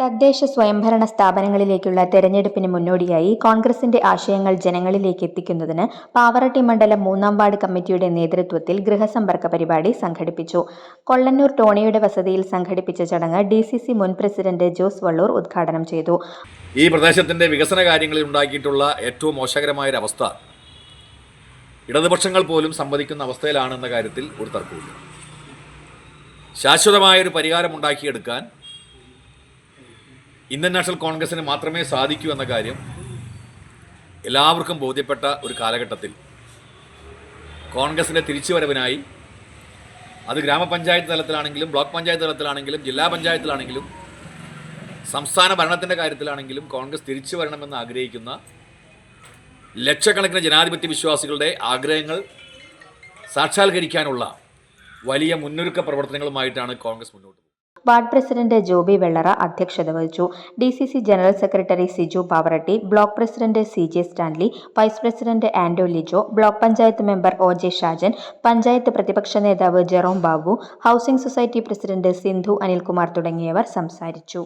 തദ്ദേശ സ്വയംഭരണ സ്ഥാപനങ്ങളിലേക്കുള്ള തെരഞ്ഞെടുപ്പിന് മുന്നോടിയായി കോൺഗ്രസിന്റെ ആശയങ്ങൾ ജനങ്ങളിലേക്ക് എത്തിക്കുന്നതിന് പാവറട്ടി മണ്ഡലം മൂന്നാം വാർഡ് കമ്മിറ്റിയുടെ നേതൃത്വത്തിൽ ഗൃഹസമ്പർക്ക പരിപാടി സംഘടിപ്പിച്ചു. കൊള്ളന്നൂർ ടോണിയുടെ വസതിയിൽ സംഘടിപ്പിച്ച ചടങ്ങ് ഡി സി സി മുൻ പ്രസിഡന്റ് ജോസ് വള്ളൂർ ഉദ്ഘാടനം ചെയ്തു. ഈ പ്രദേശത്തിന്റെ വികസന കാര്യങ്ങളിൽ ഉണ്ടാക്കിയിട്ടുള്ള ഏറ്റവും മോശകരമായ അവസ്ഥ ഇടതുപക്ഷങ്ങൾ പോലും സമ്മതിക്കുന്ന അവസ്ഥയിലാണെന്ന കാര്യത്തിൽ ഒരു തർക്കമില്ല ശാശ്വതമായൊരു പരിഹാരം ഉണ്ടാക്കിയെടുക്കാൻ ഇന്ത്യൻ നാഷണൽ കോൺഗ്രസിന് മാത്രമേ സാധിക്കൂ എന്ന കാര്യം എല്ലാവർക്കും ബോധ്യപ്പെട്ട ഒരു കാലഘട്ടത്തിൽ. കോൺഗ്രസിന്റെ തിരിച്ചുവരവിനായി അത് ഗ്രാമപഞ്ചായത്ത് തലത്തിലാണെങ്കിലും ബ്ലോക്ക് പഞ്ചായത്ത് തലത്തിലാണെങ്കിലും ജില്ലാ പഞ്ചായത്തിലാണെങ്കിലും സംസ്ഥാന ഭരണത്തിന്റെ കാര്യത്തിലാണെങ്കിലും കോൺഗ്രസ് തിരിച്ചു വരണമെന്ന് ആഗ്രഹിക്കുന്ന ലക്ഷക്കണക്കിന് ജനാധിപത്യ വിശ്വാസികളുടെ ആഗ്രഹങ്ങൾ സാക്ഷാത്കരിക്കാനുള്ള വലിയ മുന്നൊരുക്ക പ്രവർത്തനങ്ങളുമായിട്ടാണ് കോൺഗ്രസ് മുന്നോട്ട് വാർഡ് പ്രസിഡന്റ് ജോബി വെള്ളറ അധ്യക്ഷത വഹിച്ചു. D C C general secretary Siju Pavaratti block president C J Stanley vice president Ando Lijo block panchayat member O J Shajan panchayat പ്രതിപക്ഷ നേതാവ് Jerome Babu housing society president Sindhu Anilkumar തുടങ്ങിയവർ സംസാരിച്ചു.